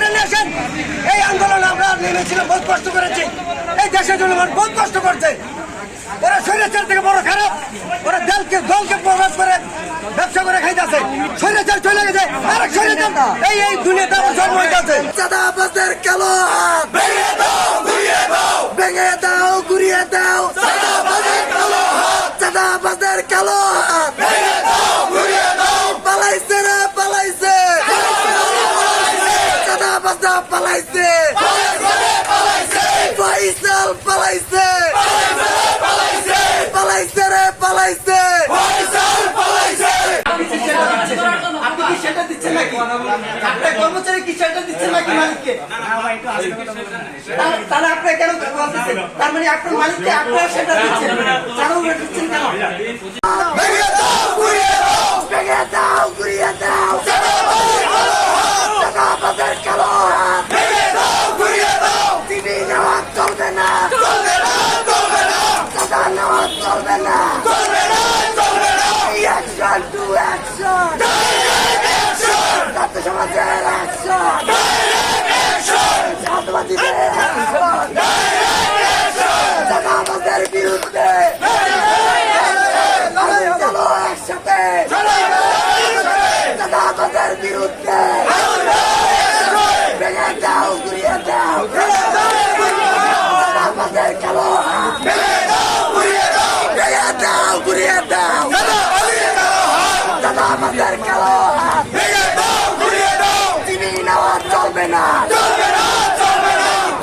সরে নিয়ে আসেন। এই আন্দোলন আমরা নেমেছিলাম বহুত কষ্ট করেছি। এই দেশের জন্য বহুত কষ্ট করছে। ওরা স্বৈরাচার থেকে বড় খারাপ। ওরা দলকে দলকে প্রকাশ করে ব্যবসা করে খাইতেছে। স্বৈরাচার চলে গেছে। আরেক স্বৈরাচার এই এই দুনিয়াতে আমার জন্ম হইতেছে। চাঁদাবাজের কালো হাত। ভেঙে দাও ঘুরিয়ে দাও। ভেঙে দাও ঘুরিয়ে দাও। কালো হাত। চাঁদাবাজের কালো হাত। ভেঙে দাও ঘুরিয়ে দাও পালাইছে রে পালাইছে চাঁদাবাজা পালাইছে। ফয়সাল পালাইছে। পালাইছে রে, পালাইছে। আপনি কি সেটা দিচ্ছেন নাকি? আপনার কর্মচারী কি সেটা দিচ্ছেন নাকি মালিককে? তাহলে- তাহলে আপনি কেন বলতেছেন তার মানে আপনার মালিককে আপনারা সেটা দিচ্ছেন কেন? চলবে না। চলবে না চলবে না। অ্যাকশন টু অ্যাকশন ছাত্র সমাজের Vegetta, Vegetta, Vegetta, Vegetta, Vegetta,